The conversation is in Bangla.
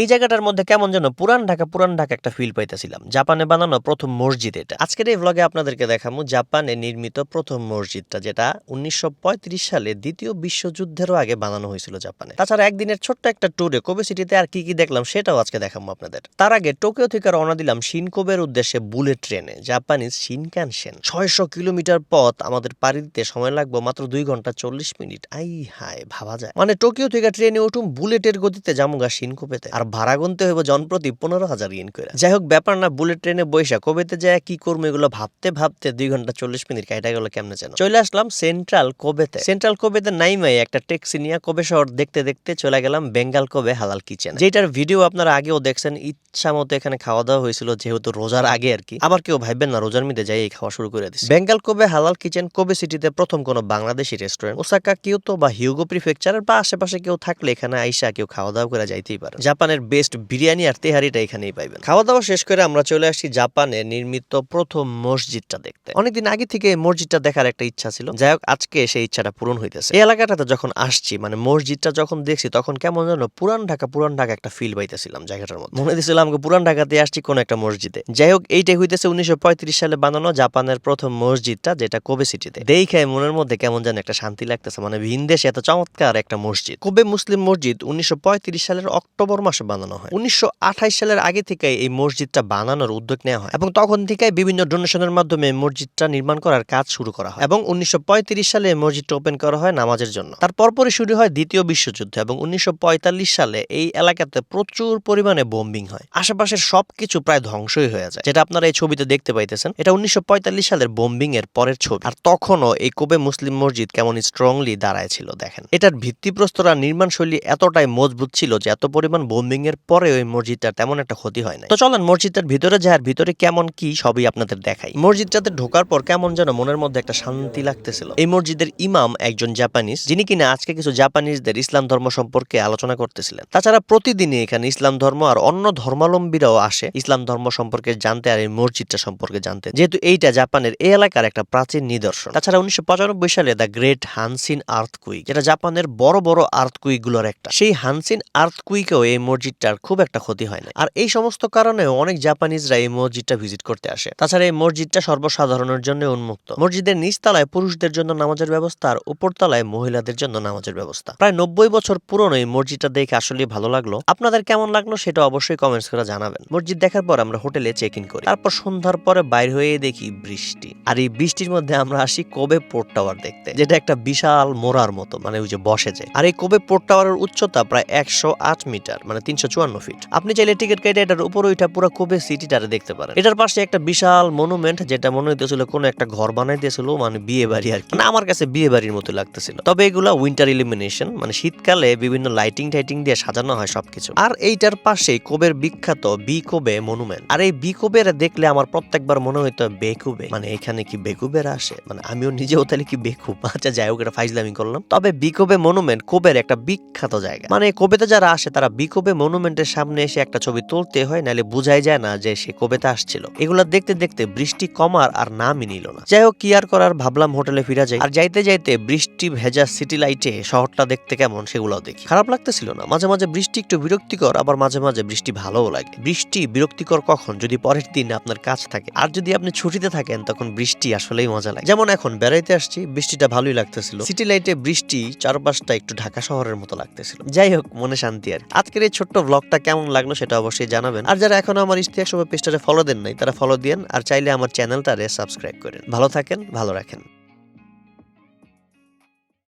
এই জায়গাটার মধ্যে কেমন যেন পুরান ঢাকা পুরান ঢাকা একটা ফিল পাইতেছিলাম। জাপানে বানানো প্রথম মসজিদ এটা। আজকের এই ভ্লগে আপনাদেরকে দেখাবো জাপানে নির্মিত প্রথম মসজিদটা, যেটা উনিশশো পঁয়ত্রিশ সালে দ্বিতীয় বিশ্বযুদ্ধেরও আগে বানানো হয়েছিল জাপানে। তাছাড়া একদিনের ছোট্ট একটা ট্যুরে কোবে সিটিতে আর কি কি দেখলাম সেটাও আজকে দেখাবো আপনাদের। তার আগে টোকিও থেকে রওনা দিলাম শিনকোবের উদ্দেশ্যে বুলেট ট্রেনে, জাপানিজ শিনকানসেন ছয়শো কিলোমিটার পথ আমাদের পাড়ি দিতে সময় লাগবে মাত্র দুই ঘণ্টা চল্লিশ মিনিট। আই হায়, ভাবা যায়। মানে টোকিও থেকে ট্রেনে উঠুম বুলেটের গতিতে জামুগা শিনকোবেতে। আর ভাড়া গুনতে হইব জনপ্রতি পনেরো হাজার ইয়েন করে যাই হোক ব্যাপার না, বুলেট ট্রেনে বৈশা কোবেতে যায় কি করব এগুলো ভাবতে ভাবতে দুই ঘণ্টা চল্লিশ মিনিট কাইটা গেল কেমনে যেন চলে আসলাম সেন্ট্রাল কোবেতে। সেন্ট্রাল কোবেতে নাইমাই একটা ট্যাক্সি নিয়ে কোবে শহর দেখতে দেখতে চলে গেলাম বেঙ্গাল কোবে হালাল কিচেন। যেটার ভিডিও আপনারা আগেও দেখছেন, ইচ্ছা মতো এখানে খাওয়া দাওয়া হয়েছিল যেহেতু রোজার আগে আর কি। আবার কেউ ভাববেন না, রোজার মধ্যে যাই এই খাওয়া শুরু করে দিচ্ছে Bengal Kobe halal kitchen, Kobe সিটিতে প্রথম কোনো বাংলাদেশি রেস্টুরেন্ট? ওসাকা কিউতো বা হিউগো প্রিফেকচারের বা আশেপাশে কেউ থাকলে এখানে আইসা কেউ খাওয়া দাওয়া করে যাইতেই পারে। জাপানের বেস্ট বিরিয়ানি আর তেহারিটা এখানেই পাইবেন। খাওয়া দাওয়া শেষ করে আমরা চলে আসছি জাপানে নির্মিত প্রথম মসজিদটা দেখতে। অনেকদিন আগে থেকে মসজিদটা দেখার একটা ইচ্ছা ছিল। যাই হোক, আজকে সেই ইচ্ছাটা পূরণ হইতেছে। এই এলাকাটাতে যখন আসছি মানে মসজিদটা যখন দেখছি, তখন কেমন যেন পুরান ঢাকা পুরান ঢাকা একটা ফিল পাইতেছিলাম জায়গাটার মধ্যে। মনে দিয়েছিলাম আমাকে পুরান ঢাকাতে আসছি কোন একটা মসজিদে। যাই হোক, এইটাই হইতেছে উনিশশো পঁয়ত্রিশ সালে বানানো জাপানের প্রথম মসজিদটা, যেটা কোবে সিটিতে। দেখে মনের মধ্যে কেমন যেন একটা শান্তি লাগতেছে মানে ভিনদেশে এত চমৎকার একটা মসজিদ। কোবে মুসলিম মসজিদ উনিশশো পঁয়ত্রিশ সালের অক্টোবর মাসে বানানো হয়। উনিশশো আঠাশ সালের আগে থেকে এই মসজিদটা বানানোর উদ্যোগ নেওয়া হয় এবং তখন থেকে বিভিন্ন ডোনেশনের মাধ্যমে মসজিদটা নির্মাণ করার কাজ শুরু করা হয় এবং উনিশশো পঁয়ত্রিশ সালে মসজিদটা ওপেন করা হয় নামাজের জন্য। তার পরপরই শুরু হয় দ্বিতীয় বিশ্বযুদ্ধ এবং উনিশশো পঁয়তাল্লিশ সালে এই এলাকাতে প্রচুর পরিমাণে বোম্বিং হয়। আশেপাশের সবকিছু প্রায় ধ্বংসই হয়ে যায়। যেটা আপনারা এই ছবিতে দেখতে পাইতেছেন, এটা উনিশশো পঁয়তাল্লিশ সালের বোম্বিং এর পরের ছবি। আর তখনও এই কোবে মুসলিম মসজিদ কেমন স্ট্রংলি দাঁড়ায় ছিল দেখেন। এটার ভিত্তিপ্রস্তরা নির্মাণ শৈলী এতটাই মজবুত ছিল যে এত পরিমাণ বোম্বিং পরে ওই মসজিদটার তেমন একটা ক্ষতি হয় না তো চলেন, মসজিদটার ভিতরে যায় ভিতরে কেমন কি সবই আপনাদের দেখাই। মসজিদটাতে ঢোকার পর কেমন যেন মনের মধ্যে একটা শান্তি লাগতেছিল। এই মসজিদের ইমাম একজন জাপানিজ, যিনি কিনা আজকে কিছু জাপানিজদের ইসলাম ধর্ম সম্পর্কে আলোচনা করতেছিলেন। তাছাড়া প্রতিদিনই এখানে ইসলাম ধর্ম আর অন্য ধর্মাবলম্বীরাও আসে ইসলাম ধর্ম সম্পর্কে জানতে আর এই মসজিদটা সম্পর্কে জানতে। যেহেতু এইটা জাপানের এই এলাকার একটা প্রাচীন নিদর্শন। তাছাড়া উনিশশো পঁচানব্বই সালে দ্য গ্রেট হানসিন আর্থকুইক, যেটা জাপানের বড় বড় আর্থকুইকগুলোর একটা। সেই হানসিন আর্থকুইকেও এই মসজিদটার খুব একটা ক্ষতি হয় না আর এই সমস্ত কারণেও অনেক জাপানিজরা এই মসজিদটা ভিজিট করতে আসে। তাছাড়া এই মসজিদটা সর্বসাধারণের জন্য উন্মুক্ত। মসজিদের নিচতলায় পুরুষদের জন্য নামাজের ব্যবস্থা আর উপরতলায় মহিলাদের জন্য নামাজের ব্যবস্থা। প্রায় নব্বই বছর পুরনো এই মসজিদটা দেখে আসলে ভালো লাগল। আপনাদের কেমন লাগল সেটা অবশ্যই কমেন্টস করে জানাবেন। মসজিদ দেখার পর আমরা হোটেলে চেক ইন করি। তারপর সন্ধ্যার পরে বাইর হয়ে দেখি বৃষ্টি। আর এই বৃষ্টির মধ্যে আমরা আসি কোবে পোর্ট টাওয়ার দেখতে, যেটা একটা বিশাল মোড়ার মতো মানে ওই যে বসে যায়। আর এই কোবে পোর্ট টাওয়ারের উচ্চতা প্রায় একশো আট মিটার মানে তিনশো চুয়ান্ন ফিট আপনি চাইলে টিকিট কেটে এটার উপর ওইটা পুরো কোবে সিটিটারে দেখতে পারেন। এটার পাশে একটা বিশাল মনুমেন্ট যেটা মনে হইতেছিল কোনো একটা ঘর বানাই দিয়েছিল মানে বিয়ে বাড়ি আর কি। মানে আমার কাছে বিয়ে বাড়ির মতো লাগতেছিল। তবে এগুলা উইন্টার ইলিমিনেশন মানে শীতকালে বিভিন্ন লাইটিং টাইটিং দিয়ে সাজানো হয় সবকিছু। আর এইটার পাশে কোবের বিখ্যাত বি কোবে মনুমেন্ট আর এই বি কোবের দেখলে আমার প্রত্যেকবার মনে হইতো বেকুবে। মানে এখানে কি বেকুবের আসে? মানে আমিও নিজেও তাহলে কি বেকুব? আচ্ছা যাই হোক, এটা ফাইজলামি করলাম। তবে বিকোবে মনুমেন্ট কোবের একটা বিখ্যাত জায়গা। মানে কোবেতে যারা আসে তারা বিকোবে মনুমেন্টের সামনে এসে একটা ছবি তুলতে হয়, নাহলে বোঝাই যায় না যে সে কোবেতে আসছিল। এগুলা দেখতে দেখতে বৃষ্টি কমার আর নামই নিল না। যাই হোক, কি আর করার, ভাবলাম হোটেলে ফিরা যাই। আর যাইতে যাইতে বৃষ্টি ভেজা সিটি লাইটে শহরটা দেখতে কেমন সেগুলোও দেখি। খারাপ লাগতেছিল না, মাঝে মাঝে বৃষ্টি একটু বিরক্তিকর, আবার মাঝে মাঝে বৃষ্টি ভালোও লাগে। বৃষ্টি বিরক্তিকর কখন? যদি পরের দিন আপনার কাজ থাকে। আর যদি আপনি ছুটিতে থাকেন, তখন বৃষ্টি আসলেই মজা লাগে। যেমন এখন, বেড়াইতে আসছি, বৃষ্টিটা ভালোই লাগতেছিল। সিটি লাইটে বৃষ্টি চারপাশটা একটু ঢাকা শহরের মতো লাগতেছিল। যাই হোক, মনে শান্তি আর আজকের এই ছোট্ট ব্লগটা কেমন লাগল সেটা অবশ্যই জানাবেন। আর যারা এখনও আমার ইস্তিয়াক সবাই পেজটারে ফলো দেন নাই, তারা ফলো দিয়েন, আর চাইলে আমার চ্যানেলটারে সাবস্ক্রাইব করেন। ভালো থাকেন, ভালো রাখেন।